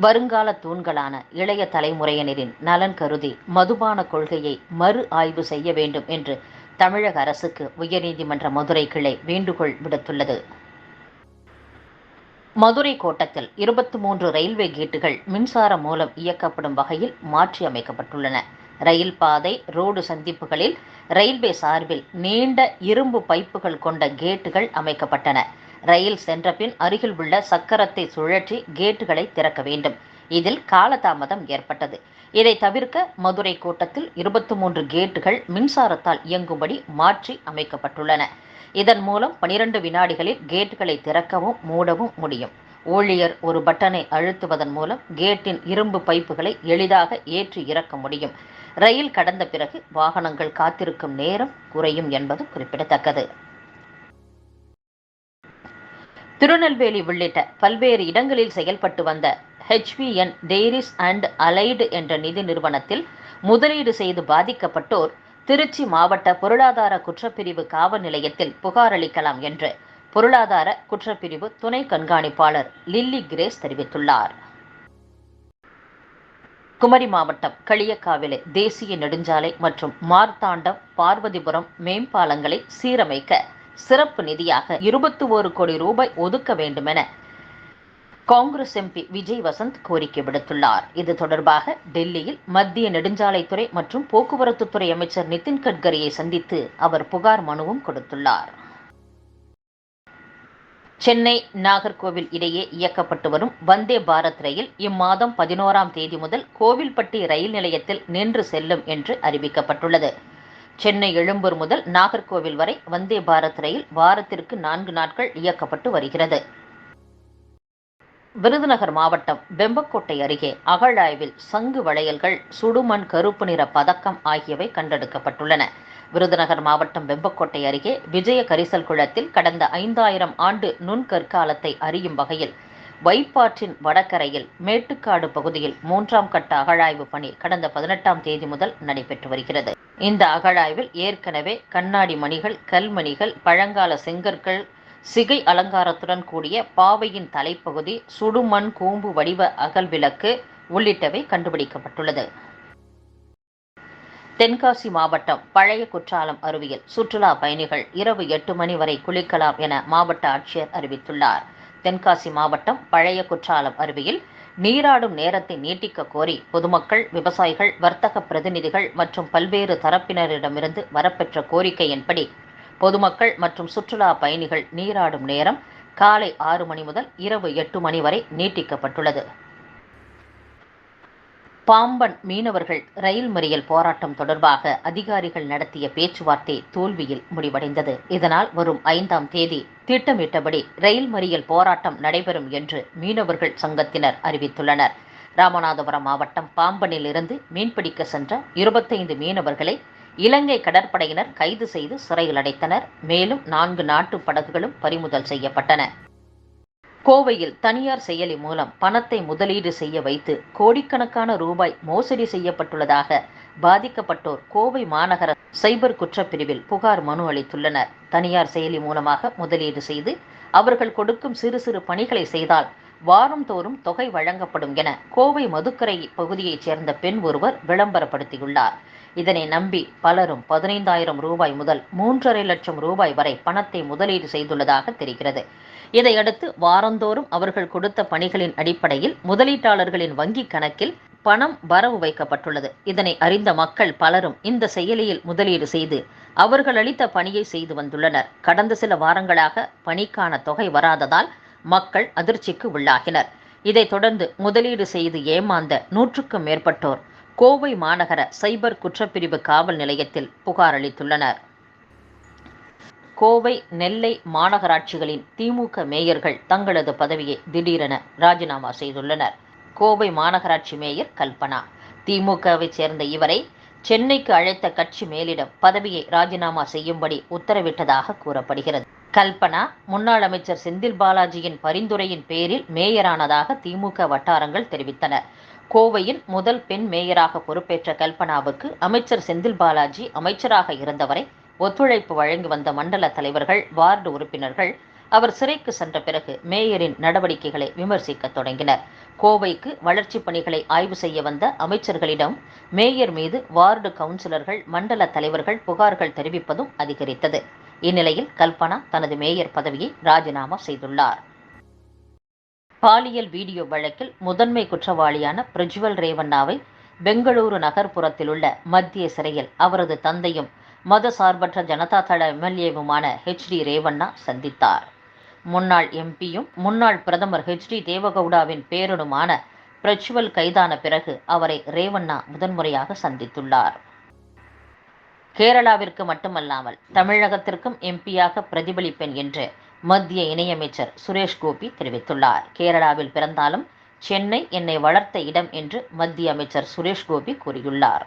வருங்கால தூண்களான இளைய தலைமுறையினரின் நலன் கருதி மதுபான கொள்கையை மறு ஆய்வு செய்ய வேண்டும் என்று தமிழக அரசுக்கு உயர்நீதிமன்ற மதுரை கிளை வேண்டுகோள் விடுத்துள்ளது. மதுரை கோட்டத்தில் இருபத்தி மூன்று ரயில்வே கேட்டுகள் மின்சாரம் மூலம் இயக்கப்படும் வகையில் மாற்றி அமைக்கப்பட்டுள்ளன. ரயில் பாதை ரோடு சந்திப்புகளில் ரயில்வே சார்பில் நீண்ட இரும்பு பைப்புகள் கொண்ட கேட்டுகள் அமைக்கப்பட்டன. ரயில் சென்றபின் அருகில் உள்ள சக்கரத்தை சுழற்றி கேட்டுகளை திறக்க வேண்டும். இதில் காலதாமதம் ஏற்பட்டது. இதை தவிர்க்க மதுரை கோட்டத்தில் இருபத்தி மூன்று கேட்டுகள் மின்சாரத்தால் இயங்கும்படி மாற்றி அமைக்கப்பட்டுள்ளன. இதன் மூலம் பனிரெண்டு வினாடிகளில் கேட்டுகளை திறக்கவும் மூடவும் முடியும். ஊழியர் ஒரு பட்டனை அழுத்துவதன் மூலம் கேட்டின் இரும்பு பைப்புகளை எளிதாக ஏற்றி இறக்க முடியும். ரயில் கடந்த பிறகு வாகனங்கள் காத்திருக்கும் நேரம் குறையும் என்பது குறிப்பிடத்தக்கது. திருநெல்வேலி உள்ளிட்ட பல்வேறு இடங்களில் செயல்பட்டு வந்த ஹெச்பிஎன் டெய்ரிஸ் அண்ட் அலைடு என்ற நிதி நிறுவனத்தில் முதலீடு செய்து பாதிக்கப்பட்டோர் திருச்சி மாவட்ட பொருளாதார குற்றப்பிரிவு காவல் நிலையத்தில் புகார் அளிக்கலாம் என்று பொருளாதார குற்றப்பிரிவு துணை கண்காணிப்பாளர் லில்லி கிரேஸ் தெரிவித்துள்ளார். குமரி மாவட்டம் களியக்காவிலே தேசிய நெடுஞ்சாலை மற்றும் மார்த்தாண்டம் பார்வதிபுரம் மேம்பாலங்களை சீரமைக்க சிறப்பு நிதியாக இருபத்தி ஒரு கோடி ரூபாய் ஒதுக்க வேண்டும் என காங்கிரஸ் எம்பி விஜய் வசந்த் கோரிக்கை விடுத்துள்ளார். இது தொடர்பாக டெல்லியில் மத்திய நெடுஞ்சாலைத்துறை மற்றும் போக்குவரத்துத்துறை அமைச்சர் நிதின் கட்கரியை சந்தித்து அவர் புகார் மனுவும் கொடுத்துள்ளார். சென்னை நாகர்கோவில் இடையே இயக்கப்பட்டு வரும் வந்தே பாரத் ரயில் இம்மாதம் பதினோராம் தேதி முதல் கோவில்பட்டி ரயில் நிலையத்தில் நின்று செல்லும் என்று அறிவிக்கப்பட்டுள்ளது. சென்னை எழும்பூர் முதல் நாகர்கோவில் வரை வந்தே பாரத் ரயில் வாரத்திற்கு நான்கு நாட்கள் இயக்கப்பட்டு வருகிறது. விருதுநகர் மாவட்டம் பெம்பக்கோட்டை அருகே அகழாய்வில் சங்கு வளையல்கள் சுடுமண் கருப்பு நிற பதக்கம் ஆகியவை கண்டெடுக்கப்பட்டுள்ளன. விருதுநகர் மாவட்டம் வெம்பக்கோட்டை அருகே விஜய கரிசல் குளத்தில் கடந்த ஐந்தாயிரம் ஆண்டு நுண்கற்காலத்தை அறியும் வகையில் வைப்பாற்றின் வடகரையில் மேட்டுக்காடு பகுதியில் மூன்றாம் கட்ட அகழாய்வு பணி கடந்த பதினெட்டாம் தேதி முதல் நடைபெற்று வருகிறது. இந்த அகழாய்வில் ஏற்கனவே கண்ணாடி மணிகள் கல்மணிகள் பழங்கால செங்கற்கள் சிகை அலங்காரத்துடன் கூடிய பாவையின் தலைப்பகுதி சுடுமண் கூம்பு வடிவ அகல் விளக்கு உள்ளிட்டவை கண்டுபிடிக்கப்பட்டுள்ளது. தென்காசி மாவட்டம் பழைய குற்றாலம் அருவியில் சுற்றுலா பயணிகள் இரவு எட்டு மணி வரை குளிக்கலாம் என மாவட்ட ஆட்சியர் அறிவித்துள்ளார். தென்காசி மாவட்டம் பழைய குற்றாலம் அருவியில் நீராடும் நேரத்தை நீட்டிக்க கோரி பொதுமக்கள் விவசாயிகள் வர்த்தக பிரதிநிதிகள் மற்றும் பல்வேறு தரப்பினரிடமிருந்து வரப்பெற்ற கோரிக்கையின்படி பொதுமக்கள் மற்றும் சுற்றுலா பயணிகள் நீராடும் நேரம் காலை ஆறு மணி முதல் இரவு எட்டு மணி வரை நீட்டிக்கப்பட்டுள்ளது. பாம்பன் மீனவர்கள் ரயில் மறியல் போராட்டம் தொடர்பாக அதிகாரிகள் நடத்திய பேச்சுவார்த்தை தோல்வியில் முடிவடைந்தது. இதனால் வரும் ஐந்தாம் தேதி திட்டமிட்டபடி ரயில் மறியல் போராட்டம் நடைபெறும் என்று மீனவர்கள் சங்கத்தினர் அறிவித்துள்ளனர். ராமநாதபுரம் மாவட்டம் பாம்பனில் இருந்து மீன்பிடிக்க சென்ற இருபத்தைந்து மீனவர்களை இலங்கை கடற்படையினர் கைது செய்து சிறையில் அடைத்தனர். மேலும் நான்கு நாட்டு படகுகளும் பறிமுதல் செய்யப்பட்டன. கோவையில் தனியார் செயலி மூலம் பணத்தை முதலீடு செய்ய வைத்து கோடிக்கணக்கான ரூபாய் மோசடி செய்யப்பட்டுள்ளதாக பாதிக்கப்பட்டோர் கோவை மாநகர சைபர் குற்றப்பிரிவில் புகார் மனு அளித்துள்ளனர். தனியார் செயலி மூலமாக முதலீடு செய்து அவர்கள் கொடுக்கும் சிறு சிறு பணிகளை செய்தால் வாரந்தோறும் தொகை வழங்கப்படும் என கோவை மதுக்கரை பகுதியைச் சேர்ந்த பெண் ஒருவர் விளம்பரப்படுத்தியுள்ளார். இதனை நம்பி பலரும் பதினைந்தாயிரம் ரூபாய் முதல் மூன்றரை லட்சம் ரூபாய் வரை பணத்தை முதலீடு செய்துள்ளதாக தெரிகிறது. இதையடுத்து வாரந்தோறும் அவர்கள் கொடுத்த பணிகளின் அடிப்படையில் முதலீட்டாளர்களின் வங்கிக் கணக்கில் பணம் வரவு வைக்கப்பட்டுள்ளது. இதனை அறிந்த மக்கள் பலரும் இந்த செயலியில் முதலீடு செய்து அவர்கள் அளித்த பணியை செய்து வந்துள்ளனர். கடந்த சில வாரங்களாக பணிக்கான தொகை வராததால் மக்கள் அதிர்ச்சிக்கு உள்ளாகினர். இதைத் தொடர்ந்து முதலீடு செய்து ஏமாந்த நூற்றுக்கும் மேற்பட்டோர் கோவை மாநகர சைபர் குற்றப்பிரிவு காவல் நிலையத்தில் புகார் அளித்துள்ளனர். கோவை நெல்லை மாநகராட்சிகளின் திமுக மேயர்கள் தங்களது பதவியை திடீரென ராஜினாமா செய்துள்ளனர். கோவை மாநகராட்சி மேயர் கல்பனா திமுகவைச் சேர்ந்த இவரை சென்னைக்கு அழைத்த கட்சி மேலிடம் பதவியை ராஜினாமா செய்யும்படி உத்தரவிட்டதாக கூறப்படுகிறது. கல்பனா முன்னாள் அமைச்சர் செந்தில் பாலாஜியின் பரிந்துரையின் பேரில் மேயரானதாக திமுக வட்டாரங்கள் தெரிவித்தன. கோவையின் முதல் பெண் மேயராக பொறுப்பேற்ற கல்பனாவுக்கு அமைச்சர் செந்தில் பாலாஜி அமைச்சராக இருந்தவரை ஒத்துழைப்பு வழங்கி வந்த மண்டல தலைவர்கள் வார்டு உறுப்பினர்கள் அவர் சிறைக்கு சென்ற பிறகு மேயரின் நடவடிக்கைகளை விமர்சிக்க தொடங்கினர். கோவைக்கு வளர்ச்சிப் பணிகளை ஆய்வு செய்ய வந்த அமைச்சர்களிடம் மேயர் மீது வார்டு கவுன்சிலர்கள் மண்டல தலைவர்கள் புகார்கள் தெரிவிப்பதும் அதிகரித்தது. இந்நிலையில் கல்பனா தனது மேயர் பதவியை ராஜினாமா செய்துள்ளார். பாலியல் வீடியோ வழக்கில் முதன்மை குற்றவாளியான பிரஜ்வல் ரேவண்ணாவை பெங்களூரு நகர்ப்புறத்தில் உள்ள மத்திய சிறையில் அவரது தந்தையும் மத சார்பற்ற ஜனதா தள எம்எல்ஏவுமான ஹெச் டி ரேவண்ணா சந்தித்தார். முன்னாள் எம்பியும் முன்னாள் பிரதமர் ஹெச் டி தேவகவுடாவின் பேரனுமான பிரஜ்வல் கைதான பிறகு அவரை ரேவண்ணா முதன்முறையாக சந்தித்துள்ளார். கேரளாவிற்கு மட்டுமல்லாமல் தமிழகத்திற்கும் எம்பியாக பிரதிபலிப்பேன் என்று மத்திய இணையமைச்சர் சுரேஷ் கோபி தெரிவித்துள்ளார். கேரளாவில் பிறந்தாலும் சென்னை என்னை வளர்த்த இடம் என்று மத்திய அமைச்சர் சுரேஷ் கோபி கூறியுள்ளார்.